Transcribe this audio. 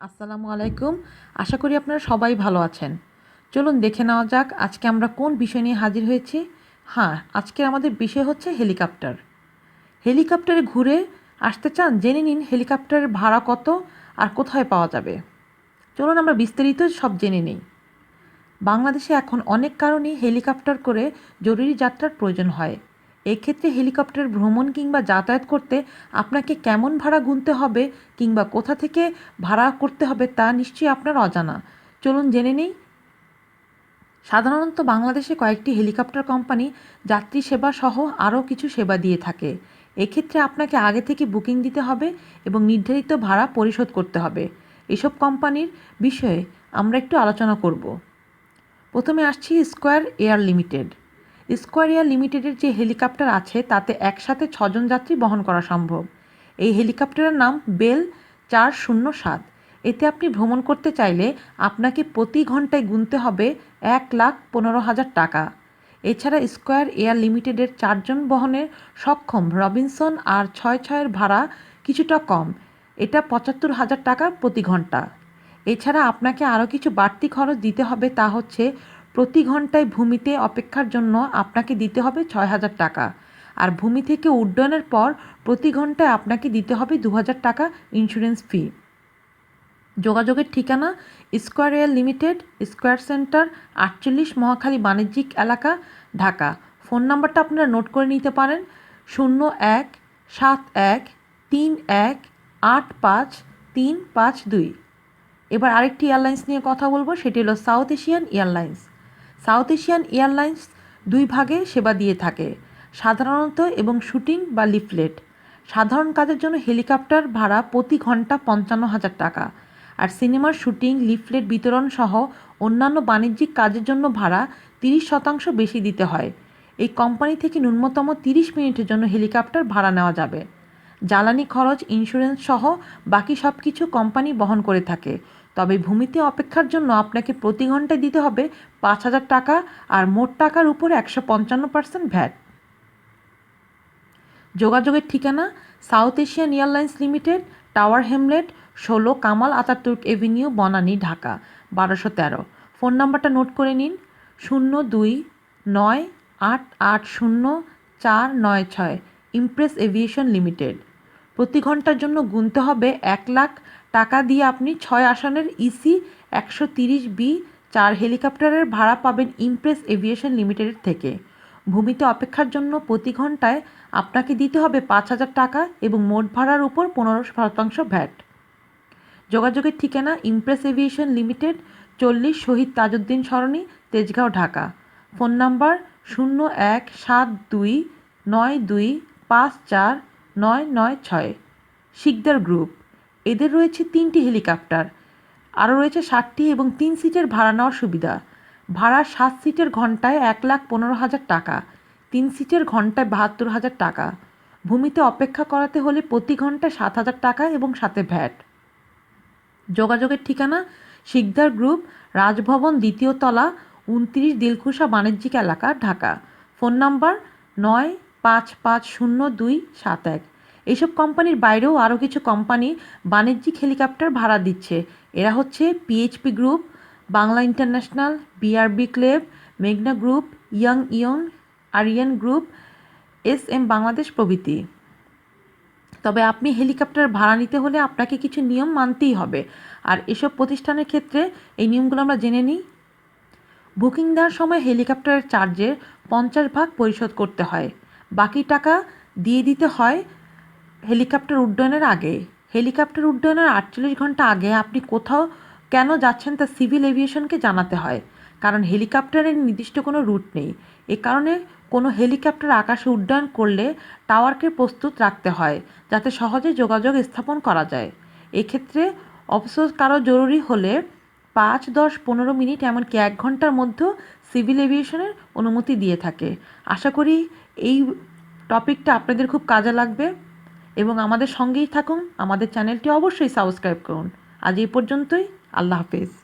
আসসালামু আলাইকুম। আশা করি আপনারা সবাই ভালো আছেন। চলুন দেখে নেওয়া যাক আজকে আমরা কোন বিষয় নিয়ে হাজির হয়েছি। হ্যাঁ আজকে আমাদের বিষয় হচ্ছে হেলিকপ্টার। হেলিকপ্টারে ঘুরে আসতে চান, জেনে নিন হেলিকপ্টারের ভাড়া কত আর কোথায় পাওয়া যাবে। চলুন আমরা বিস্তারিত সব জেনে নিই। বাংলাদেশে এখন অনেক কারণেই হেলিকপ্টার করে জরুরি যাত্রার প্রয়োজন হয়। এক্ষেত্রে হেলিকপ্টার ভ্রমণ কিংবা যাতায়াত করতে আপনাকে কেমন ভাড়া গুনতে হবে কিংবা কোথা থেকে ভাড়া করতে হবে তা নিশ্চয়ই আপনার অজানা। চলুন জেনে নেই। সাধারণত বাংলাদেশে কয়েকটি হেলিকপ্টার কোম্পানি যাত্রী সেবা সহ আরও কিছু সেবা দিয়ে থাকে। এক্ষেত্রে আপনাকে আগে থেকে বুকিং দিতে হবে এবং নির্ধারিত ভাড়া পরিশোধ করতে হবে। এসব কোম্পানির বিষয়ে আমরা একটু আলোচনা করব। প্রথমে আসছি Square Air Limited. Square Air লিমিটেডের যে হেলিকপ্টার আছে, তাতে একসাথে ছজন যাত্রী বহন করা সম্ভব। এই হেলিকপ্টারের নাম বেল চার শূন্য সাত। এতে আপনি ভ্রমণ করতে চাইলে আপনাকে প্রতি ঘন্টায় গুনতে হবে এক লাখ পনেরো হাজার টাকা। এছাড়া স্কোয়ার এয়ার লিমিটেডের চারজন বহনের সক্ষম রবিনসন আর ছয় ছয়ের ভাড়া কিছুটা কম। এটা পঁচাত্তর হাজার টাকা প্রতি ঘণ্টা। এছাড়া আপনাকে আরও কিছু বাড়তি খরচ দিতে হবে, তা হচ্ছে প্রতি ঘন্টায় ভূমিতে অপেক্ষার জন্য আপনাকে দিতে হবে ছয় হাজার টাকা। আর ভূমি থেকে উড্ডয়নের পর প্রতি ঘন্টায় আপনাকে দিতে হবে দু হাজার টাকা ইন্স্যুরেন্স ফি যোগাযোগের ঠিকানা Square Air Limited Square centre আটচল্লিশ মহাখালী বাণিজ্যিক এলাকা, ঢাকা। ফোন নাম্বারটা আপনারা নোট করে নিতে পারেন। শূন্য এক, সাত এক, তিন এক, আট পাঁচ, তিন পাঁচ দুই। এবার আরেকটি এয়ারলাইন্স নিয়ে কথা বলব, সেটি হলো South Asian Airlines South Asian Airlines দুই ভাগে সেবা দিয়ে থাকে, সাধারণত এবং শুটিং বা লিফলেট। সাধারণ কাজের জন্য হেলিকপ্টার ভাড়া প্রতি ঘণ্টা পঞ্চান্ন হাজার টাকা। আর সিনেমার শুটিং, লিফলেট বিতরণ সহ অন্যান্য বাণিজ্যিক কাজের জন্য ভাড়া তিরিশ শতাংশ বেশি দিতে হয়। এই কোম্পানি থেকে ন্যূনতম তিরিশ মিনিটের জন্য হেলিকপ্টার ভাড়া নেওয়া যাবে। জ্বালানি খরচ, ইন্স্যুরেন্স সহ বাকি সব কিছু কোম্পানি বহন করে থাকে। তবে ভূমিতে অপেক্ষার জন্য আপনাকে প্রতি ঘন্টায় দিতে হবে পাঁচ হাজার টাকা আর মোট টাকার উপরে একশো পঞ্চান্ন পার্সেন্ট ভ্যাট। যোগাযোগের ঠিকানা South Asian Airlines Limited, tower Hamlet, ষোলো কামাল আতাতুর্ক এভিনিউ, বনানী, ঢাকা, বারোশো তেরো। ফোন নাম্বারটা নোট করে নিন, শূন্য দুই নয় আট আট শূন্য চার নয় ছয়, ইমপ্রেস এভিয়েশন লিমিটেড। প্রতি ঘণ্টার জন্য গুনতে হবে এক লাখ টাকা দিয়ে আপনি ছয় আসনের ইসি একশো তিরিশ বি চার হেলিকপ্টারের ভাড়া পাবেন ইমপ্রেস এভিয়েশন লিমিটেডের থেকে। ভূমিতে অপেক্ষার জন্য প্রতি ঘন্টায় আপনাকে দিতে হবে পাঁচ হাজার টাকা এবং মোট ভাড়ার উপর পনেরো শতাংশ ভ্যাট। যোগাযোগের ঠিকানা ইমপ্রেস এভিয়েশন লিমিটেড, চল্লিশ শহীদ তাজউদ্দিন সরণি, তেজগাঁও, ঢাকা। ফোন নাম্বার শূন্য এক সাত দুই নয় দুই পাঁচ চার নয় নয় ছয়। শিকদার গ্রুপ। এদের রয়েছে তিনটি হেলিকপ্টার। আরও রয়েছে ষাটটি এবং তিন সিটের ভাড়া নেওয়ার সুবিধা। ভাড়া সাত সিটের ঘন্টায় এক লাখ পনেরো হাজার টাকা। তিন সিটের ঘন্টায় বাহাত্তর হাজার টাকা। ভূমিতে অপেক্ষা করাতে হলে প্রতি ঘন্টায় সাত হাজার টাকা এবং সাথে ভ্যাট। যোগাযোগের ঠিকানা? শিকদার গ্রুপ, রাজভবন দ্বিতীয় তলা, উনত্রিশ দিলখুশা বাণিজ্যিক এলাকা, ঢাকা। ফোন নাম্বার নয় পাঁচ পাঁচ শূন্য দুই সাত এক। এইসব কোম্পানির বাইরেও আরও কিছু কোম্পানি বাণিজ্যিক হেলিকপ্টার ভাড়া দিচ্ছে। এরা হচ্ছে PHP group, Bangla international BRB Clive মেঘনা group, young young, Aryan group, S M Bangladesh প্রভৃতি। তবে আপনি হেলিকপ্টার ভাড়া নিতে হলে আপনাকে কিছু নিয়ম মানতেই হবে। আর এসব প্রতিষ্ঠানের ক্ষেত্রে এই নিয়মগুলো আমরা জেনে নিই। বুকিং দেওয়ার সময় হেলিকপ্টারের চার্জের পঞ্চাশ ভাগ পরিশোধ করতে হয়। বাকি টাকা দিয়ে দিতে হয় হেলিকপ্টার উড্ডয়নের আগে। হেলিকপ্টার উড্ডয়নের আটচল্লিশ ঘণ্টা আগে আপনি কোথাও কেন যাচ্ছেন তা সিভিল এভিয়েশনকে জানাতে হয়, কারণ হেলিকপ্টারের নির্দিষ্ট কোনো রুট নেই। এ কারণে কোনো হেলিকপ্টার আকাশে উড্ডয়ন করলে টাওয়ারকে প্রস্তুত রাখতে হয়, যাতে সহজে যোগাযোগ স্থাপন করা যায়। এক্ষেত্রে অবশ্য কারও জরুরি হলে পাঁচ, দশ, পনেরো মিনিট, এমনকি এক ঘণ্টার মধ্যেও সিভিল এভিয়েশনের অনুমতি দিয়ে থাকে। আশা করি এই টপিকটা আপনাদের খুব কাজে লাগবে এবং আমাদের সঙ্গেই থাকুন। আমাদের চ্যানেলটি অবশ্যই সাবস্ক্রাইব করুন। আজ এই পর্যন্তই। আল্লাহ হাফেজ।